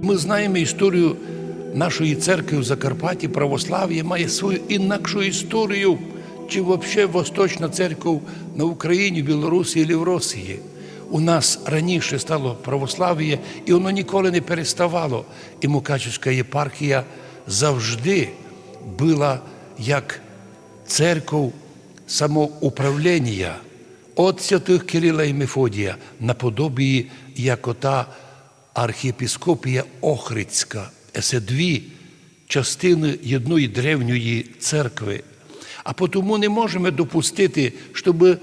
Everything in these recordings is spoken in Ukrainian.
Ми знаємо історію нашої церкви в Закарпатті. Православ'я має свою інакшу історію, чи взагалі Восточна церква на Україні, Білорусі і в Росії. У нас раніше стало православ'я, і воно ніколи не переставало. І Мукачівська єпархія завжди була як церков самоуправління от святих Кирила і Мефодія наподобії як ота архієпіскопія Охридська. Це дві частини єдної древньої церкви. А тому не можемо допустити, щоб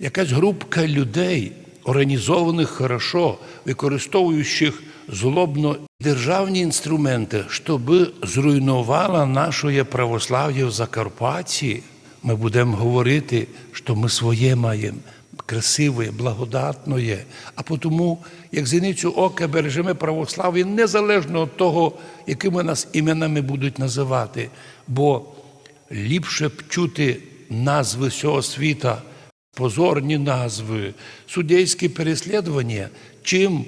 якась групка людей, організованих хорошо, використовуючих злобно державні інструменти, щоб зруйнувала наше православ'я в Закарпатті, ми будемо говорити, що ми своє маємо. Красиве, благодатне, а тому, як зіницю ока бережемо православ'я, незалежно від того, якими нас іменами будуть називати, бо ліпше б чути назви всього світа, позорні назви, судейські переслідування, чим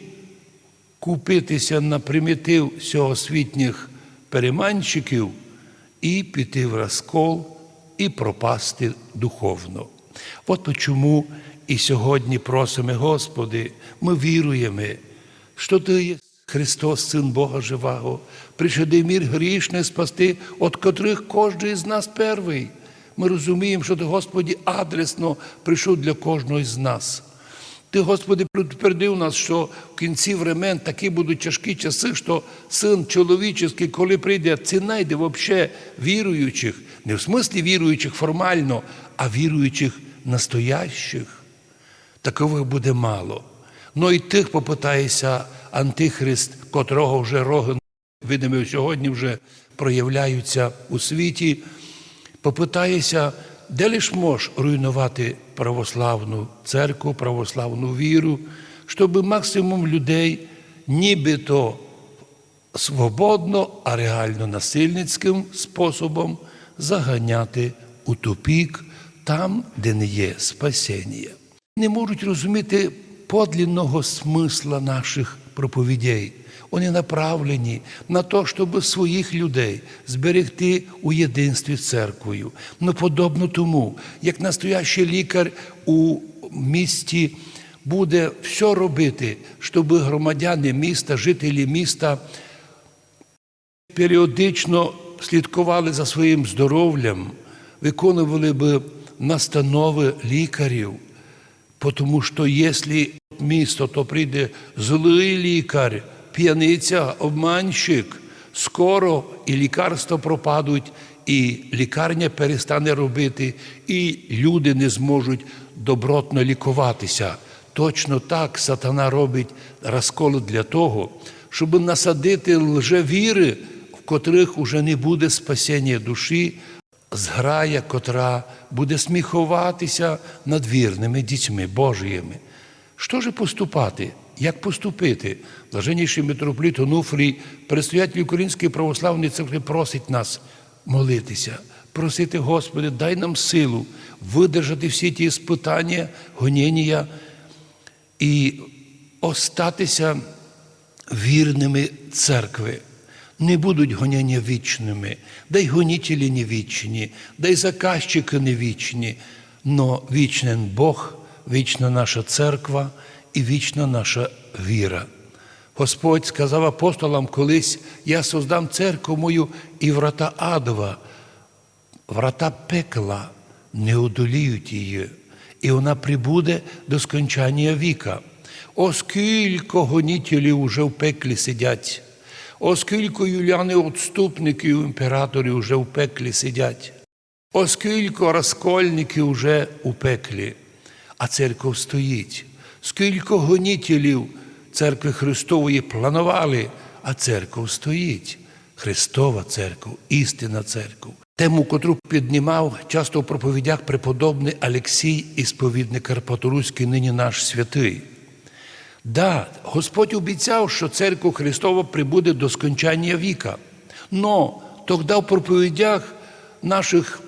купитися на примітив всьогосвітніх переманщиків і піти в розкол, і пропасти духовно. От чому і сьогодні просимо, Господи, ми віруємо, що Ти є Христос, Син Бога Живого, пришеди мір грішний спасти, от котрих кожен з нас перший. Ми розуміємо, що Ти, Господі, адресно прийшов для кожного з нас. Ти, Господи, предупредив нас, що в кінці времен такі будуть тяжкі часи, що син чоловічий, коли прийде, це найде взагалі віруючих, не в смислі віруючих формально, а віруючих настоящих. Такових буде мало. Ну і тих попитається Антихрист, котрого вже роги видимо сьогодні вже проявляються у світі, попитається, де лиш мож руйнувати православну церкву, православну віру, щоб максимум людей нібито свободно, а реально насильницьким способом заганяти у тупік там, де не є спасіння. Не можуть розуміти подлінного смисла наших проповідей. Вони направлені на те, щоб своїх людей зберегти у єдинстві з церквою. Ну, подобно тому, як настоящий лікар у місті буде все робити, щоб громадяни міста, жителі міста періодично слідкували за своїм здоров'ям, виконували би настанови лікарів. Тому що якщо місто, то прийде злий лікар, п'яниця, обманщик, скоро і лікарства пропадуть, і лікарня перестане робити, і люди не зможуть добротно лікуватися. Точно так сатана робить розкол для того, щоб насадити лжевіри, в котрих уже не буде спасіння душі, зграя, котра буде сміхуватися над вірними дітьми Божіїми. Що ж поступати? Як поступити? Блаженніший митрополит Онуфрій, предстоятель Української православної церкви, просить нас молитися, просити, Господи, дай нам силу видержати всі ті спитання, гоніння і остатися вірними церкви. Не будуть гоняння вічними, дай гонітелі не вічні, дай заказчики не вічні, но вічний Бог, вічна наша церква і вічна наша віра. Господь сказав апостолам колись: я создам церкву мою і врата адова, врата пекла не одоліють її, і вона прибуде до скончання віка. Оскільки гонітелів уже в пеклі сидять. Оскільки юляни отступники імператорі вже в пеклі сидять, оскільки розкольники вже у пеклі, а церква стоїть, скільки гонітелів церкви Христової планували, а церква стоїть. Христова церква, істинна церква. Тему, котру піднімав часто в проповідях преподобний Алексій, ісповідник Карпаторуський, нині наш святий. Да, Господь обіцяв, що церква Христова прибуде до скончання віка. Но тоді в проповідях наших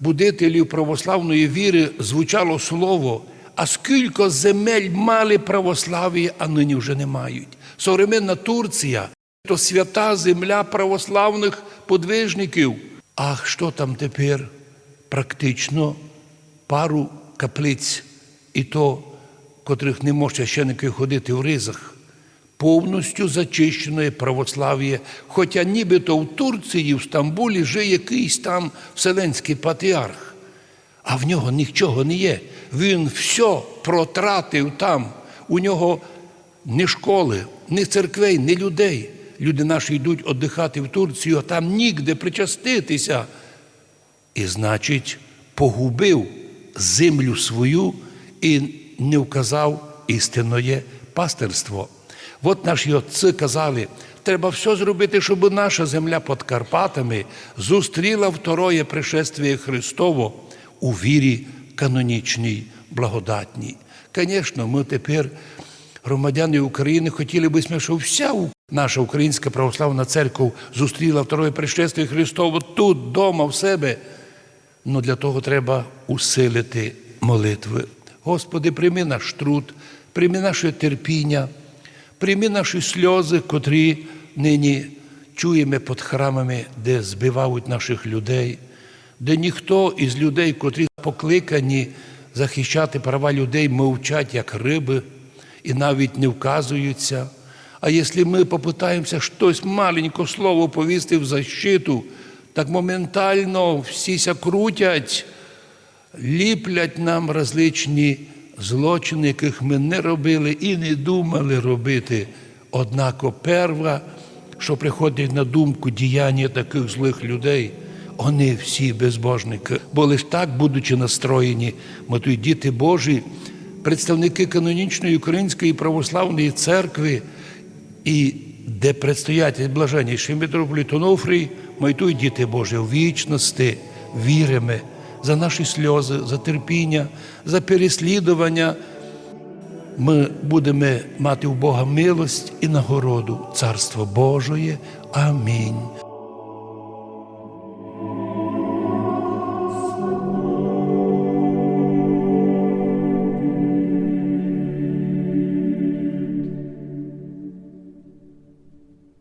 будителів православної віри звучало слово, а скільки земель мали православ'я, а нині вже не мають. Современна Турція То свята земля православних подвижників. А що там тепер? Практично пару каплиць, і то, котрих не може священники ходити в ризах, повністю зачищене православ'я. Хоча нібито в Турції, в Стамбулі жиє якийсь там вселенський патріарх, а в нього нічого не є. Він все протратив там. У нього ні школи, ні церквей, ні людей. Люди наші йдуть віддихати в Турцію, а там нігде причаститися. І, значить, погубив землю свою і не вказав істинне пастирство. От наші отці казали, треба все зробити, щоб наша земля під Карпатами зустріла второє пришествие Христово у вірі канонічній, благодатній. Звісно, ми тепер, громадяни України, хотіли б, щоб вся наша українська православна церква зустріла второє пришествие Христово тут, вдома, в себе. Ну для того треба усилити молитви. Господи, прийми наш труд, прийми наше терпіння, прийми наші сльози, котрі нині чуємо під храмами, де збивають наших людей, де ніхто із людей, котрі покликані захищати права людей, мовчать, як риби, і навіть не вказуються. А якщо ми попитаємося щось маленьке слово повісти в защиту, так моментально всіся крутять, ліплять нам различні злочини, яких ми не робили і не думали робити. Однако перва, що приходить на думку діяння таких злих людей, вони всі безбожники. Бо лише так, будучи настроєні, ми тут діти Божі, представники канонічної української православної церкви, і де предстоятель блаженніший митрополит Онуфрій, ми діти Божі в вічності віримо за наші сльози, за терпіння, за переслідування. Ми будемо мати у Бога милость і нагороду Царство Божої. Амінь.